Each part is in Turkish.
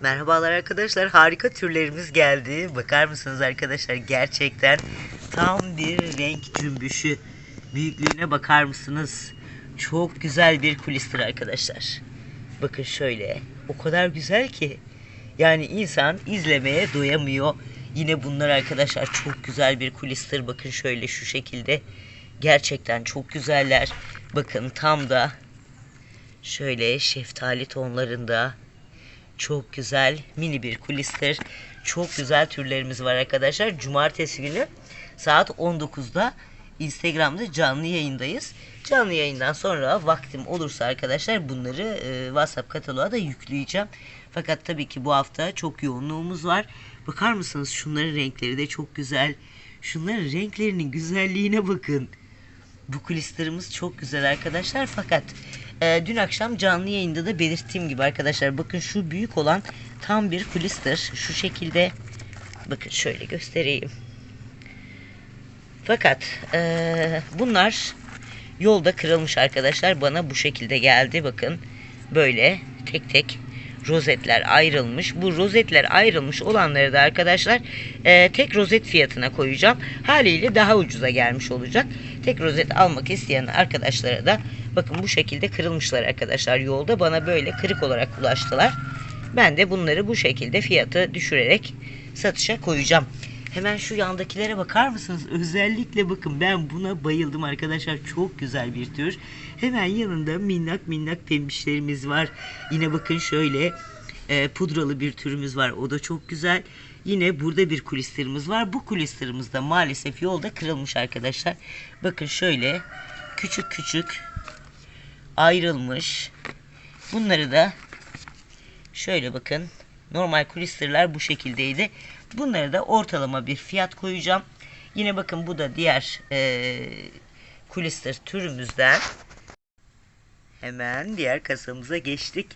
Merhabalar arkadaşlar. Harika türlerimiz geldi. Bakar mısınız arkadaşlar? Gerçekten tam bir renk cümbüşü. Büyüklüğüne bakar mısınız? Çok güzel bir kulistir arkadaşlar. Bakın şöyle. O kadar güzel ki. Yani insan izlemeye doyamıyor. Yine bunlar arkadaşlar çok güzel bir kulistir. Bakın şöyle şu şekilde. Gerçekten çok güzeller. Bakın tam da şöyle şeftali tonlarında çok güzel mini bir kulistir. Çok güzel türlerimiz var arkadaşlar. Cumartesi günü saat 19'da Instagram'da canlı yayındayız. Canlı yayından sonra vaktim olursa arkadaşlar bunları e, WhatsApp kataloğa da yükleyeceğim. Fakat tabii ki bu hafta çok yoğunluğumuz var. Bakar mısınız şunların renkleri de çok güzel. Şunların renklerinin güzelliğine bakın. Bu kulislerimiz çok güzel arkadaşlar fakat e, dün akşam canlı yayında da belirttiğim gibi arkadaşlar bakın şu büyük olan tam bir kulistir. Şu şekilde bakın şöyle göstereyim. Fakat e, bunlar yolda kırılmış arkadaşlar bana bu şekilde geldi bakın böyle tek tek rozetler ayrılmış. Bu rozetler ayrılmış olanları da arkadaşlar e, tek rozet fiyatına koyacağım. Haliyle daha ucuza gelmiş olacak. Tek rozet almak isteyen arkadaşlara da bakın bu şekilde kırılmışlar arkadaşlar yolda. Bana böyle kırık olarak ulaştılar. Ben de bunları bu şekilde fiyatı düşürerek satışa koyacağım. Hemen şu yandakilere bakar mısınız? Özellikle bakın ben buna bayıldım arkadaşlar. Çok güzel bir tür. Hemen yanında minnak minnak pembişlerimiz var. Yine bakın şöyle e, pudralı bir türümüz var. O da çok güzel. Yine burada bir kulislerimiz var. Bu kulislerimiz de maalesef yolda kırılmış arkadaşlar. Bakın şöyle küçük küçük ayrılmış. Bunları da şöyle bakın normal kulisterler bu şekildeydi. Bunları da ortalama bir fiyat koyacağım. Yine bakın bu da diğer e, kulister türümüzden. Hemen diğer kasamıza geçtik.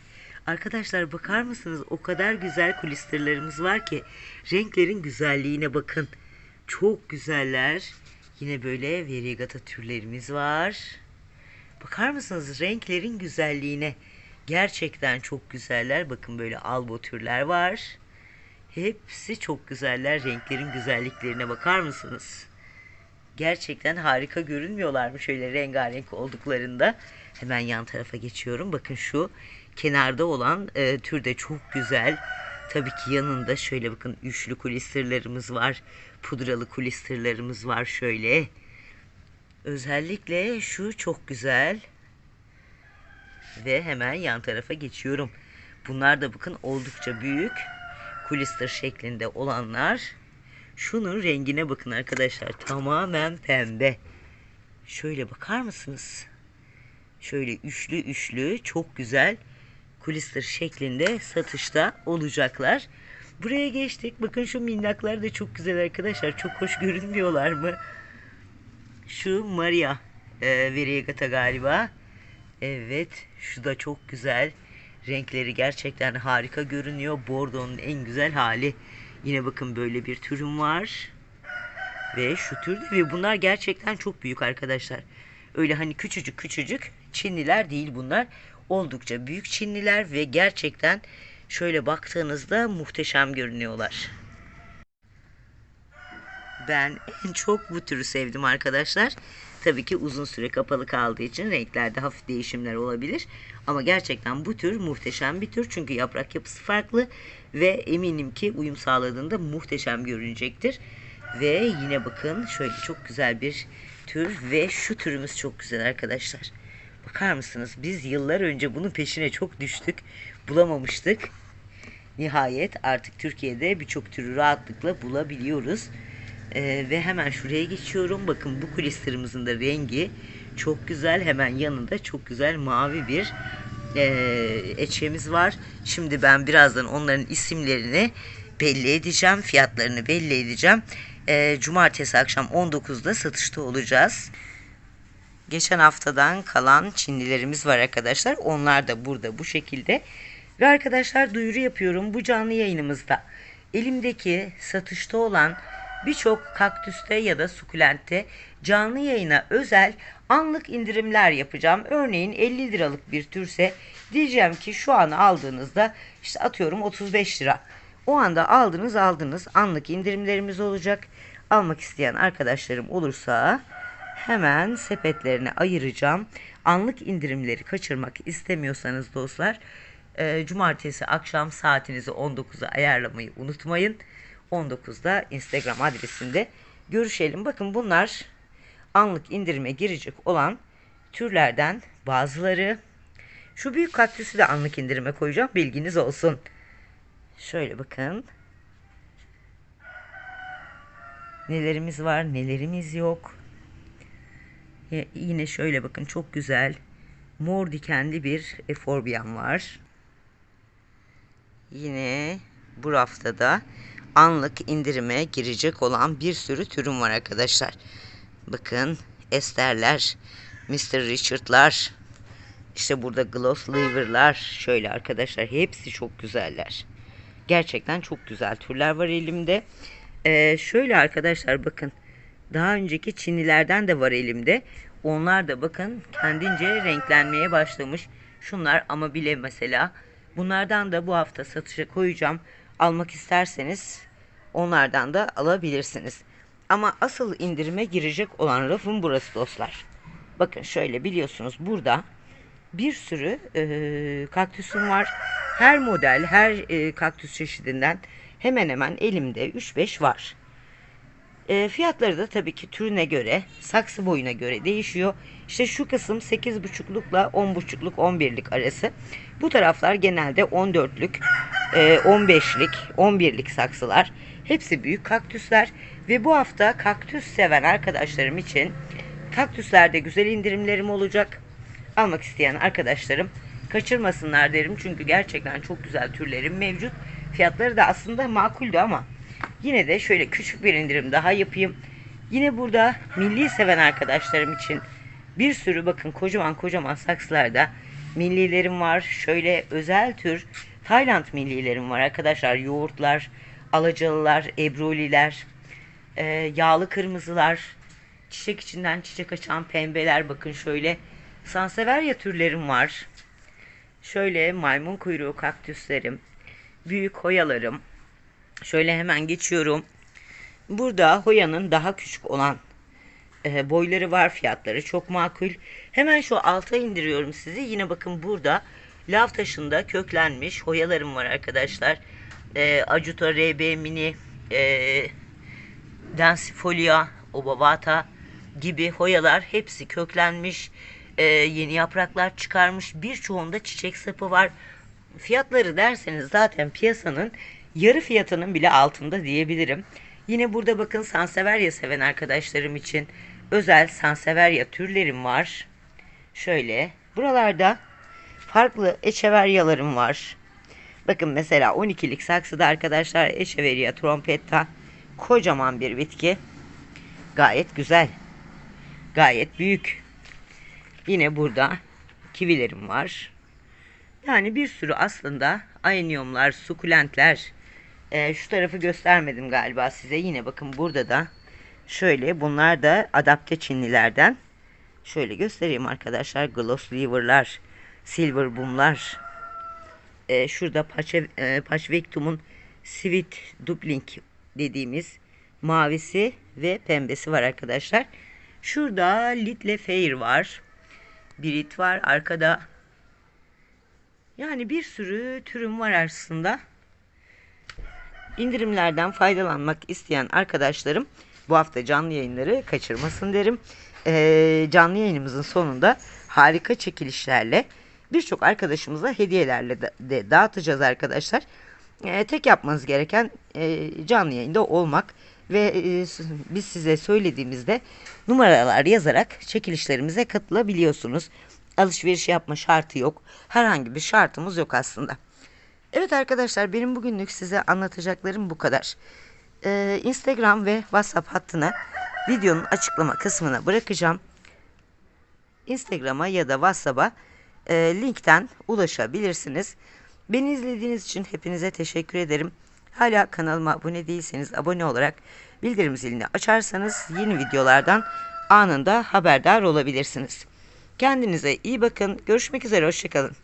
Arkadaşlar bakar mısınız? O kadar güzel kulisterlerimiz var ki renklerin güzelliğine bakın. Çok güzeller. Yine böyle variegata türlerimiz var. Bakar mısınız renklerin güzelliğine? Gerçekten çok güzeller. Bakın böyle albo türler var. Hepsi çok güzeller. Renklerin güzelliklerine bakar mısınız? Gerçekten harika görünmüyorlar mı şöyle rengarenk olduklarında? Hemen yan tarafa geçiyorum. Bakın şu kenarda olan e, tür de çok güzel. Tabii ki yanında şöyle bakın üçlü kulistirlerimiz var. Pudralı kulistirlerimiz var şöyle. Özellikle şu çok güzel. Ve hemen yan tarafa geçiyorum. Bunlar da bakın oldukça büyük. Kulister şeklinde olanlar. Şunun rengine bakın arkadaşlar. Tamamen pembe. Şöyle bakar mısınız? Şöyle üçlü üçlü çok güzel kulister şeklinde satışta olacaklar. Buraya geçtik. Bakın şu minnaklar da çok güzel arkadaşlar. Çok hoş görünmüyorlar mı? Şu Maria e, Variegata galiba. Evet. Şu da çok güzel. Renkleri gerçekten harika görünüyor. Bordo'nun en güzel hali. Yine bakın böyle bir türüm var. Ve şu türde ve bunlar gerçekten çok büyük arkadaşlar. Öyle hani küçücük küçücük Çinliler değil bunlar. Oldukça büyük Çinliler ve gerçekten şöyle baktığınızda muhteşem görünüyorlar. Ben en çok bu türü sevdim arkadaşlar. Tabii ki uzun süre kapalı kaldığı için renklerde hafif değişimler olabilir. Ama gerçekten bu tür muhteşem bir tür. Çünkü yaprak yapısı farklı ve eminim ki uyum sağladığında muhteşem görünecektir. Ve yine bakın şöyle çok güzel bir tür ve şu türümüz çok güzel arkadaşlar. Bakar mısınız? Biz yıllar önce bunun peşine çok düştük. Bulamamıştık. Nihayet artık Türkiye'de birçok türü rahatlıkla bulabiliyoruz. Ee, ve hemen şuraya geçiyorum. Bakın bu kulislerimizin de rengi çok güzel. Hemen yanında çok güzel mavi bir e, eçemiz var. Şimdi ben birazdan onların isimlerini belli edeceğim. Fiyatlarını belli edeceğim. E, Cumartesi akşam 19'da satışta olacağız. Geçen haftadan kalan Çinlilerimiz var arkadaşlar. Onlar da burada bu şekilde. Ve arkadaşlar duyuru yapıyorum bu canlı yayınımızda. Elimdeki satışta olan birçok kaktüste ya da sukulentte canlı yayına özel anlık indirimler yapacağım. Örneğin 50 liralık bir türse diyeceğim ki şu an aldığınızda işte atıyorum 35 lira. O anda aldınız aldınız anlık indirimlerimiz olacak. Almak isteyen arkadaşlarım olursa hemen sepetlerine ayıracağım. Anlık indirimleri kaçırmak istemiyorsanız dostlar e, cumartesi akşam saatinizi 19'a ayarlamayı unutmayın. 19'da Instagram adresinde görüşelim. Bakın bunlar anlık indirime girecek olan türlerden bazıları. Şu büyük kaktüsü de anlık indirime koyacağım. Bilginiz olsun. Şöyle bakın. Nelerimiz var, nelerimiz yok. Yine şöyle bakın çok güzel mor dikenli bir eforbiyan var. Yine bu raftada anlık indirime girecek olan bir sürü türüm var arkadaşlar. Bakın Esterler, Mr. Richard'lar, işte burada Gloss Liver'lar şöyle arkadaşlar hepsi çok güzeller. Gerçekten çok güzel türler var elimde. Ee, şöyle arkadaşlar bakın daha önceki Çinlilerden de var elimde. Onlar da bakın kendince renklenmeye başlamış. Şunlar ama bile mesela. Bunlardan da bu hafta satışa koyacağım. Almak isterseniz onlardan da alabilirsiniz. Ama asıl indirime girecek olan rafım burası dostlar. Bakın şöyle biliyorsunuz burada bir sürü e, kaktüsüm var. Her model, her e, kaktüs çeşidinden hemen hemen elimde 3-5 var. E, fiyatları da tabii ki türüne göre, saksı boyuna göre değişiyor. İşte şu kısım 8,5'lukla 10,5'luk 11'lik arası. Bu taraflar genelde 14'lük, e, 15'lik, 11'lik saksılar. Hepsi büyük kaktüsler ve bu hafta kaktüs seven arkadaşlarım için kaktüslerde güzel indirimlerim olacak. Almak isteyen arkadaşlarım kaçırmasınlar derim çünkü gerçekten çok güzel türlerim mevcut. Fiyatları da aslında makuldü ama Yine de şöyle küçük bir indirim daha yapayım. Yine burada milli seven arkadaşlarım için bir sürü bakın kocaman kocaman saksılarda millilerim var. Şöyle özel tür Tayland millilerim var arkadaşlar. Yoğurtlar, alacalılar, ebruliler, e, yağlı kırmızılar, çiçek içinden çiçek açan pembeler bakın şöyle. Sanseverya türlerim var. Şöyle maymun kuyruğu kaktüslerim, büyük hoyalarım, Şöyle hemen geçiyorum. Burada Hoya'nın daha küçük olan e, boyları var. Fiyatları çok makul. Hemen şu alta indiriyorum sizi. Yine bakın burada lav taşında köklenmiş Hoya'larım var arkadaşlar. E, Acuta RB Mini e, Densifolia Obavata gibi Hoya'lar hepsi köklenmiş. E, yeni yapraklar çıkarmış. Birçoğunda çiçek sapı var. Fiyatları derseniz zaten piyasanın yarı fiyatının bile altında diyebilirim. Yine burada bakın Sanseverya seven arkadaşlarım için özel Sanseverya türlerim var. Şöyle buralarda farklı Echeveryalarım var. Bakın mesela 12'lik saksıda arkadaşlar Echeveria trompetta kocaman bir bitki. Gayet güzel. Gayet büyük. Yine burada kivilerim var. Yani bir sürü aslında ayniumlar, sukulentler, ee, şu tarafı göstermedim galiba size. Yine bakın burada da şöyle bunlar da adapte Çinlilerden. Şöyle göstereyim arkadaşlar. Gloss Liver'lar, Silver Boom'lar. Ee, şurada Pache, e, Paçvektum'un Sweet Dupling dediğimiz mavisi ve pembesi var arkadaşlar. Şurada Little Fair var. Brit var. Arkada yani bir sürü türüm var aslında indirimlerden faydalanmak isteyen arkadaşlarım bu hafta canlı yayınları kaçırmasın derim. Ee, canlı yayınımızın sonunda harika çekilişlerle birçok arkadaşımıza hediyelerle de, de dağıtacağız arkadaşlar. Ee, tek yapmanız gereken e, canlı yayında olmak ve e, biz size söylediğimizde numaralar yazarak çekilişlerimize katılabiliyorsunuz. Alışveriş yapma şartı yok. Herhangi bir şartımız yok aslında. Evet arkadaşlar benim bugünlük size anlatacaklarım bu kadar. Ee, Instagram ve WhatsApp hattına videonun açıklama kısmına bırakacağım. Instagram'a ya da WhatsApp'a e, linkten ulaşabilirsiniz. Beni izlediğiniz için hepinize teşekkür ederim. Hala kanalıma abone değilseniz abone olarak bildirim zilini açarsanız yeni videolardan anında haberdar olabilirsiniz. Kendinize iyi bakın. Görüşmek üzere. Hoşçakalın.